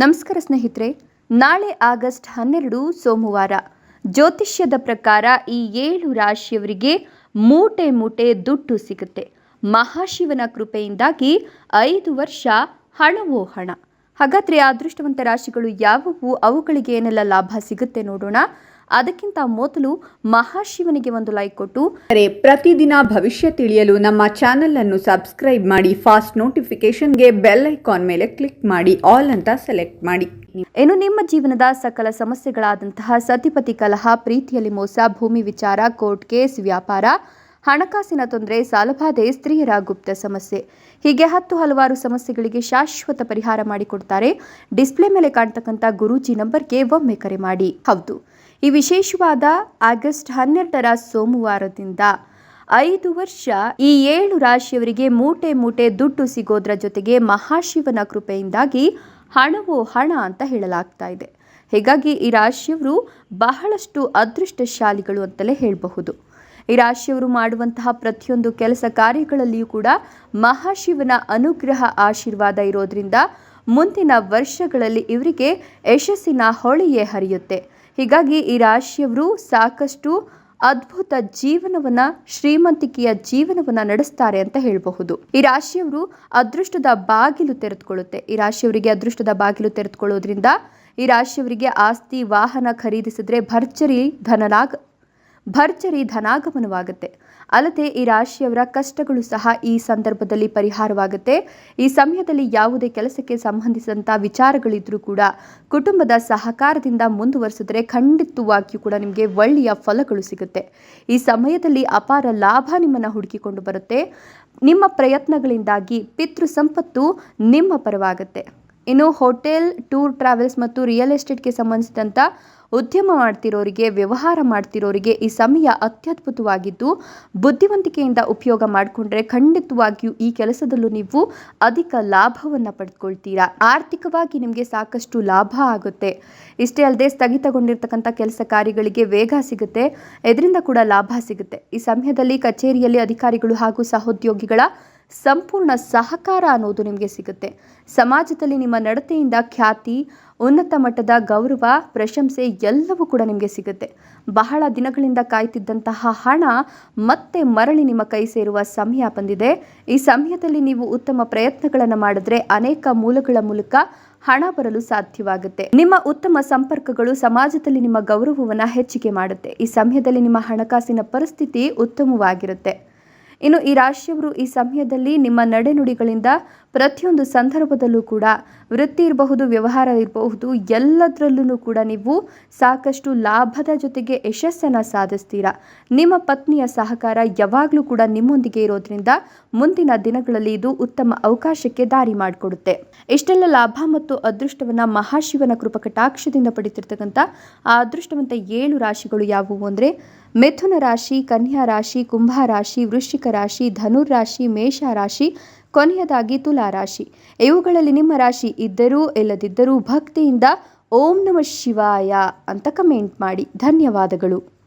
ನಮಸ್ಕಾರ ಸ್ನೇಹಿತರೆ, ನಾಳೆ ಆಗಸ್ಟ್ ಹನ್ನೆರಡು, ಸೋಮವಾರ. ಜ್ಯೋತಿಷ್ಯದ ಪ್ರಕಾರ ಈ ಏಳು ರಾಶಿಯವರಿಗೆ ಮೂಟೆ ಮೂಟೆ ದುಡ್ಡು ಸಿಗುತ್ತೆ. ಮಹಾಶಿವನ ಕೃಪೆಯಿಂದಾಗಿ ಐದು ವರ್ಷ ಹಣವೋ ಹಣ. ಹಾಗಾದರೆ ಅದೃಷ್ಟವಂತ ರಾಶಿಗಳು ಯಾವುವು? ಅವುಗಳಿಗೆ ಏನೆಲ್ಲ ಲಾಭ ಸಿಗುತ್ತೆ ನೋಡೋಣ. ಅದಕ್ಕಿಂತ ಮೊದಲು ಮಹಾಶಿವನಿಗೆ ಒಂದು ಲೈಕ್ ಕೊಟ್ಟು ಅರೆ ಪ್ರತಿದಿನ ಭವಿಷ್ಯ ತಿಳಿಯಲು ನಮ್ಮ ಚಾನೆಲ್ ಅನ್ನು ಸಬ್ಸ್ಕ್ರೈಬ್ ಮಾಡಿ ಫಾಸ್ಟ್ ನೋಟಿಫಿಕೇಶನ್ಗೆ ಬೆಲ್ ಐಕಾನ್ ಮೇಲೆ ಕ್ಲಿಕ್ ಮಾಡಿ ಆಲ್ ಅಂತ ಸೆಲೆಕ್ಟ್ ಮಾಡಿ. ಏನು ನಿಮ್ಮ ಜೀವನದ ಸಕಲ ಸಮಸ್ಯೆಗಳಾದಂತಹ ಸತಿಪತಿ ಕಲಹ ಪ್ರೀತಿಯಲ್ಲಿ ಮೋಸ ಭೂಮಿ ವಿಚಾರ ಕೋರ್ಟ್ ಕೇಸ್ ವ್ಯಾಪಾರ ಹಣಕಾಸಿನ ತೊಂದರೆ, ಸಾಲಬಾಧೆ, ಸ್ತ್ರೀಯರ ಗುಪ್ತ ಸಮಸ್ಯೆ. ಹೀಗೆ ಹತ್ತು ಹಲವಾರು ಸಮಸ್ಯೆಗಳಿಗೆ ಶಾಶ್ವತ ಪರಿಹಾರ ಮಾಡಿಕೊಡ್ತಾರೆ. ಡಿಸ್ಪ್ಲೇ ಮೇಲೆ ಕಾಣ್ತಕ್ಕಂಥ ಗುರೂಜಿ ನಂಬರ್ಗೆ ಒಮ್ಮೆ ಕರೆ ಮಾಡಿ. ಹೌದು. ಈ ವಿಶೇಷವಾದ ಆಗಸ್ಟ್ ಹನ್ನೆರಡರ ಸೋಮವಾರದಿಂದ ಐದು ವರ್ಷ ಈ ಏಳು ರಾಶಿಯವರಿಗೆ ಮೂಟೆ ಮೂಟೆ ದುಡ್ಡು ಸಿಗೋದ್ರ ಜೊತೆಗೆ ಮಹಾಶಿವನ ಕೃಪೆಯಿಂದಾಗಿ ಹಣವು ಹಣ ಅಂತ ಹೇಳಲಾಗ್ತಾ ಇದೆ. ಹೀಗಾಗಿ ಈ ರಾಶಿಯವರು ಬಹಳಷ್ಟು ಅದೃಷ್ಟಶಾಲಿಗಳು ಅಂತಲೇ ಹೇಳಬಹುದು. ಈ ರಾಶಿಯವರು ಮಾಡುವಂತಹ ಪ್ರತಿಯೊಂದು ಕೆಲಸ ಕಾರ್ಯಗಳಲ್ಲಿಯೂ ಕೂಡ ಮಹಾಶಿವನ ಅನುಗ್ರಹ ಆಶೀರ್ವಾದ ಇರೋದ್ರಿಂದ ಮುಂದಿನ ವರ್ಷಗಳಲ್ಲಿ ಇವರಿಗೆ ಯಶಸ್ಸಿನ ಹೊಳೆಯೇ ಹರಿಯುತ್ತೆ. ಹೀಗಾಗಿ ಈ ರಾಶಿಯವರು ಸಾಕಷ್ಟು ಅದ್ಭುತ ಜೀವನವನ್ನ, ಶ್ರೀಮಂತಿಕೆಯ ಜೀವನವನ್ನ ನಡೆಸ್ತಾರೆ ಅಂತ ಹೇಳಬಹುದು. ಈ ರಾಶಿಯವರು ಅದೃಷ್ಟದ ಬಾಗಿಲು ತೆರೆದುಕೊಳ್ಳುತ್ತೆ. ಈ ರಾಶಿಯವರಿಗೆ ಅದೃಷ್ಟದ ಬಾಗಿಲು ತೆರೆದುಕೊಳ್ಳೋದ್ರಿಂದ ಈ ರಾಶಿಯವರಿಗೆ ಆಸ್ತಿ, ವಾಹನ ಖರೀದಿಸಿದ್ರೆ ಭರ್ಜರಿ ಧನಲಾಗ ಭರ್ಜರಿ ಧನಾಗಮನವಾಗುತ್ತೆ. ಅಲ್ಲದೆ ಈ ರಾಶಿಯವರ ಕಷ್ಟಗಳು ಸಹ ಈ ಸಂದರ್ಭದಲ್ಲಿ ಪರಿಹಾರವಾಗುತ್ತೆ. ಈ ಸಮಯದಲ್ಲಿ ಯಾವುದೇ ಕೆಲಸಕ್ಕೆ ಸಂಬಂಧಿಸಿದಂಥ ವಿಚಾರಗಳಿದ್ರೂ ಕೂಡ ಕುಟುಂಬದ ಸಹಕಾರದಿಂದ ಮುಂದುವರಿಸಿದ್ರೆ ಖಂಡಿತವಾಗಿಯೂ ಕೂಡ ನಿಮಗೆ ಒಳ್ಳೆಯ ಫಲಗಳು ಸಿಗುತ್ತೆ. ಈ ಸಮಯದಲ್ಲಿ ಅಪಾರ ಲಾಭ ನಿಮ್ಮನ್ನು ಹುಡುಕಿಕೊಂಡು ಬರುತ್ತೆ. ನಿಮ್ಮ ಪ್ರಯತ್ನಗಳಿಂದಾಗಿ ಪಿತೃ ಸಂಪತ್ತು ನಿಮ್ಮ ಪರವಾಗುತ್ತೆ. ಇನ್ನು ಹೋಟೆಲ್, ಟೂರ್ ಟ್ರಾವೆಲ್ಸ್ ಮತ್ತು ರಿಯಲ್ ಎಸ್ಟೇಟ್ಗೆ ಸಂಬಂಧಿಸಿದಂಥ ಉದ್ಯಮ ಮಾಡ್ತಿರೋರಿಗೆ, ವ್ಯವಹಾರ ಮಾಡ್ತಿರೋರಿಗೆ ಈ ಸಮಯ ಅತ್ಯದ್ಭುತವಾಗಿದ್ದು, ಬುದ್ಧಿವಂತಿಕೆಯಿಂದ ಉಪಯೋಗ ಮಾಡಿಕೊಂಡ್ರೆ ಖಂಡಿತವಾಗಿಯೂ ಈ ಕೆಲಸದಲ್ಲೂ ನೀವು ಅಧಿಕ ಲಾಭವನ್ನು ಪಡೆದುಕೊಳ್ತೀರಾ ಆರ್ಥಿಕವಾಗಿ ನಿಮಗೆ ಸಾಕಷ್ಟು ಲಾಭ ಆಗುತ್ತೆ. ಇಷ್ಟೇ ಅಲ್ಲದೆ ಸ್ಥಗಿತಗೊಂಡಿರ್ತಕ್ಕಂಥ ಕೆಲಸ ಕಾರ್ಯಗಳಿಗೆ ವೇಗ ಸಿಗುತ್ತೆ ಇದರಿಂದ ಕೂಡ ಲಾಭ ಸಿಗುತ್ತೆ. ಈ ಸಮಯದಲ್ಲಿ ಕಚೇರಿಯಲ್ಲಿ ಅಧಿಕಾರಿಗಳು ಹಾಗೂ ಸಹೋದ್ಯೋಗಿಗಳ ಸಂಪೂರ್ಣ ಸಹಕಾರ ಅನ್ನೋದು ನಿಮಗೆ ಸಿಗುತ್ತೆ. ಸಮಾಜದಲ್ಲಿ ನಿಮ್ಮ ನಡತೆಯಿಂದ ಖ್ಯಾತಿ, ಉನ್ನತ ಮಟ್ಟದ ಗೌರವ, ಪ್ರಶಂಸೆ ಎಲ್ಲವೂ ಕೂಡ ನಿಮಗೆ ಸಿಗುತ್ತೆ. ಬಹಳ ದಿನಗಳಿಂದ ಕಾಯ್ತಿದ್ದಂತಹ ಹಣ ಮತ್ತೆ ಮರಳಿ ನಿಮ್ಮ ಕೈ ಸೇರುವ ಸಮಯ ಬಂದಿದೆ. ಈ ಸಮಯದಲ್ಲಿ ನೀವು ಉತ್ತಮ ಪ್ರಯತ್ನಗಳನ್ನು ಮಾಡಿದ್ರೆ ಅನೇಕ ಮೂಲಗಳ ಮೂಲಕ ಹಣ ಬರಲು ಸಾಧ್ಯವಾಗುತ್ತೆ. ನಿಮ್ಮ ಉತ್ತಮ ಸಂಪರ್ಕಗಳು ಸಮಾಜದಲ್ಲಿ ನಿಮ್ಮ ಗೌರವವನ್ನು ಹೆಚ್ಚಿಗೆ ಮಾಡುತ್ತೆ. ಈ ಸಮಯದಲ್ಲಿ ನಿಮ್ಮ ಹಣಕಾಸಿನ ಪರಿಸ್ಥಿತಿ ಉತ್ತಮವಾಗಿರುತ್ತೆ. ಇನ್ನು ಈ ರಾಶಿಯವರು ಈ ಸಮಯದಲ್ಲಿ ನಿಮ್ಮ ನಡೆನುಡಿಗಳಿಂದ ಪ್ರತಿಯೊಂದು ಸಂದರ್ಭದಲ್ಲೂ ಕೂಡ ವೃತ್ತಿ ಇರಬಹುದು, ವ್ಯವಹಾರ ಇರಬಹುದು ಎಲ್ಲದರಲ್ಲೂ ಕೂಡ ನೀವು ಸಾಕಷ್ಟು ಲಾಭದ ಜೊತೆಗೆ ಯಶಸ್ಸನ್ನು ಸಾಧಿಸ್ತೀರಾ? ನಿಮ್ಮ ಪತ್ನಿಯ ಸಹಕಾರ ಯಾವಾಗಲೂ ಕೂಡ ನಿಮ್ಮೊಂದಿಗೆ ಇರೋದ್ರಿಂದ ಮುಂದಿನ ದಿನಗಳಲ್ಲಿ ಇದು ಉತ್ತಮ ಅವಕಾಶಕ್ಕೆ ದಾರಿ ಮಾಡಿಕೊಡುತ್ತೆ. ಇಷ್ಟೆಲ್ಲ ಲಾಭ ಮತ್ತು ಅದೃಷ್ಟವನ್ನು ಮಹಾಶಿವನ ಕೃಪಕಟಾಕ್ಷದಿಂದ ಪಡಿತಿರ್ತಕ್ಕಂಥ ಆ ಅದೃಷ್ಟವಂತ ಏಳು ರಾಶಿಗಳು ಯಾವುವು ಅಂದರೆ ಮಿಥುನ ರಾಶಿ, ಕನ್ಯಾ ರಾಶಿ, ಕುಂಭ ರಾಶಿ, ವೃಶ್ಚಿಕ ರಾಶಿ, ಧನುರ್ ರಾಶಿ, ಮೇಷ ರಾಶಿ ಕೊನೆಯದಾಗಿ ತುಲಾ ರಾಶಿ ಇವುಗಳಲ್ಲಿ ನಿಮ್ಮ ರಾಶಿ ಇದ್ದರೂ ಇಲ್ಲದಿದ್ದರೂ ಭಕ್ತಿಯಿಂದ ಓಂ ನಮ ಶಿವಾಯ ಅಂತ ಕಮೆಂಟ್ ಮಾಡಿ. ಧನ್ಯವಾದಗಳು.